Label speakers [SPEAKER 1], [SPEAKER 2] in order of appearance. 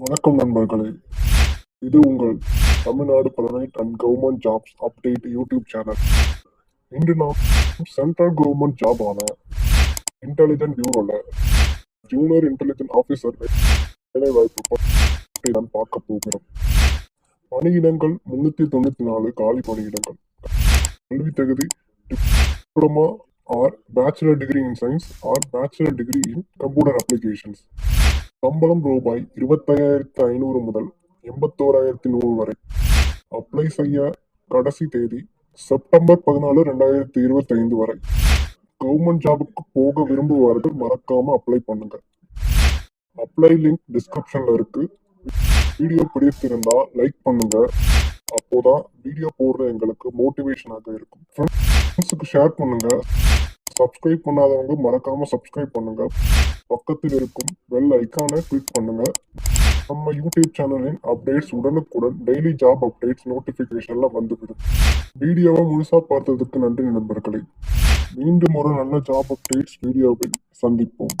[SPEAKER 1] வணக்கம் நண்பர்களே. இது உங்கள் Tamil Nadu private and government jobs update YouTube channel இன்று நாம் சென்ட்ரல் கவர்மெண்ட் ஜாபான இன்டெலிஜென்ட் பியூரோல ஜூனியர் இன்டெலிஜென்ட் ஆஃபீஸர் வேலைவாய்ப்பு பற்றி நான் பார்க்க போகிறோம். பணியிடங்கள் முன்னூத்தி தொண்ணூத்தி நாலு காலி பணியிடங்கள். கல்வி தகுதி diploma or bachelor degree in science or bachelor degree in computer applications சம்பளம் ரூபாய் இருபத்தையாயிரத்து ஐநூறு முதல் எண்பத்தோராயிரத்தி நூறு வரை. அப்ளை செய்ய கடைசி தேதி செப்டம்பர் பதினாலு ரெண்டாயிரத்தி இருபத்தி ஐந்து வரை கவர்மெண்ட் ஜாபுக்கு போக விரும்புவார்கள் மறக்காம அப்ளை பண்ணுங்க. அப்ளை லிங்க் டிஸ்கிரிப்ஷன்ல இருக்கு. வீடியோ பிடித்திருந்தா லைக் பண்ணுங்க. அப்போதான் வீடியோ போடுற எங்களுக்கு மோட்டிவேஷனாக இருக்கும். ஃப்ரெண்ட்ஸுக்கு ஷேர் பண்ணுங்க. சப்ஸ்கிரைப் பண்ணாதவங்க மறக்காம சப்ஸ்கிரைப் பண்ணுங்க. பக்கத்தில் இருக்கும் பெல் ஐக்கானை கிளிக் பண்ணுங்க. நம்ம யூடியூப் சேனலின் அப்டேட்ஸ் உடனுக்குடன் டெய்லி ஜாப் அப்டேட்ஸ் நோட்டிபிகேஷன்ல வந்துவிடும். வீடியோவை முழுசா பார்த்ததுக்கு நன்றி நண்பர்களே. மீண்டும் ஒரு நல்ல ஜாப் அப்டேட்ஸ் வீடியோவில் சந்திப்போம்.